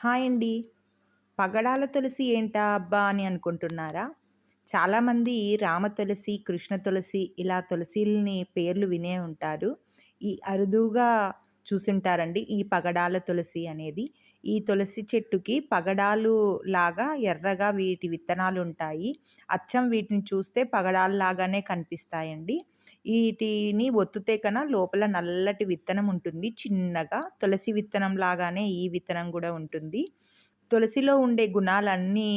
Hi అండి. పగడాల తులసి ఏంటా అబ్బా అని అనుకుంటున్నారా? చాలామంది రామ తులసి, కృష్ణ తులసి ఇలా తులసిల్ని పేర్లు వినే ఉంటారు. ఈ అరుదుగా చూసుంటారండి ఈ పగడాల తులసి అనేది. ఈ తులసి చెట్టుకి పగడాలు లాగా ఎర్రగా వీటి విత్తనాలు ఉంటాయి అచ్చం వీటిని చూస్తే పగడాల్లాగానే కనిపిస్తాయండి. వీటిని ఒత్తుతే కన లోపల నల్లటి విత్తనం ఉంటుంది చిన్నగా. తులసి విత్తనం లాగానే ఈ విత్తనం కూడా ఉంటుంది. తులసిలో ఉండే గుణాలన్నీ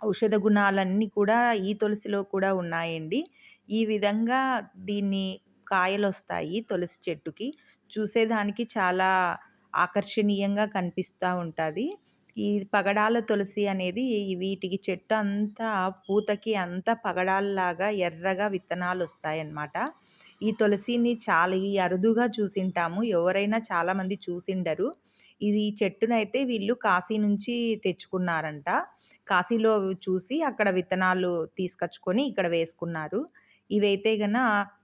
ఔషధ గుణాలన్నీ కూడా ఈ తులసిలో కూడా ఉన్నాయండి. ఈ విధంగా దీన్ని కాయలు వస్తాయి తులసి చెట్టుకి. చూసేదానికి చాలా ఆకర్షణీయంగా కనిపిస్తూ ఉంటుంది ఈ పగడాల తులసి అనేది వీటికి చెట్టు అంతా పూతకి అంతా పగడాల్లాగా ఎర్రగా విత్తనాలు వస్తాయన్నమాట ఈ తులసిని చాలా ఈ అరుదుగా చూసింటాము. ఎవరైనా చాలామంది చూసిండరు. ఇది చెట్టునైతే వీళ్ళు కాశీ నుంచి తెచ్చుకున్నారంట. కాశీలో చూసి అక్కడ విత్తనాలు తీసుకొచ్చుకొని ఇక్కడ వేసుకున్నారు. ఇవైతే గన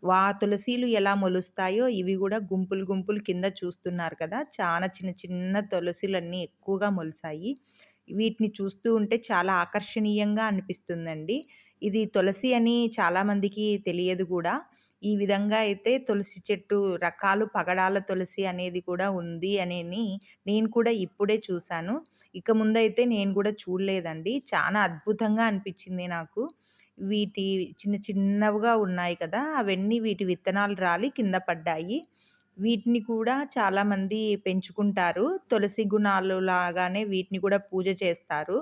వా తులసీలు ఎలా మొలుస్తాయో ఇవి కూడా గుంపులు గుంపులు కింద చూస్తున్నారు కదా! చాలా చిన్న చిన్న తులసిలన్నీ ఎక్కువగా మొలిసాయి. వీటిని చూస్తూ ఉంటే చాలా ఆకర్షణీయంగా అనిపిస్తుందండి. ఇది తులసి అని చాలామందికి తెలియదు కూడా ఈ విధంగా అయితే తులసి చెట్టు రకాలు పగడాల తులసి అనేది కూడా ఉంది అనేని నేను కూడా ఇప్పుడే చూశాను ఇక ముందైతే నేను కూడా చూడలేదండి. చాలా అద్భుతంగా అనిపించింది నాకు. వీటి చిన్న చిన్నవిగా ఉన్నాయి కదా! అవన్నీ వీటి విత్తనాలు రాలి కింద పడ్డాయి. వీటిని కూడా చాలామంది పెంచుకుంటారు. తులసి గుణాలు లాగానే వీటిని కూడా పూజ చేస్తారు.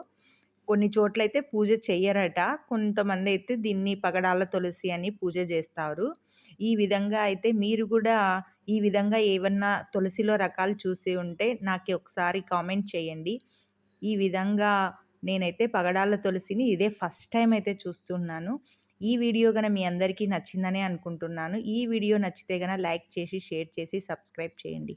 కొన్ని చోట్లయితే పూజ చెయ్యరట. కొంతమందయితే దీన్ని పగడాల తులసి అని పూజ చేస్తారు ఈ విధంగా అయితే మీరు కూడా ఈ విధంగా ఏవన్నా తులసిలో రకాలు చూసి ఉంటే నాకు ఒకసారి కామెంట్ చేయండి. ఈ విధంగా నేనైతే పగడాల తులసిని ఇదే ఫస్ట్ టైం అయితే చూస్తున్నాను. ఈ వీడియో కన మీ అందరికీ నచ్చిందనే అనుకుంటున్నాను. ఈ వీడియో నచ్చితే గన లైక్ చేసి, షేర్ చేసి, సబ్స్క్రైబ్ చేయండి.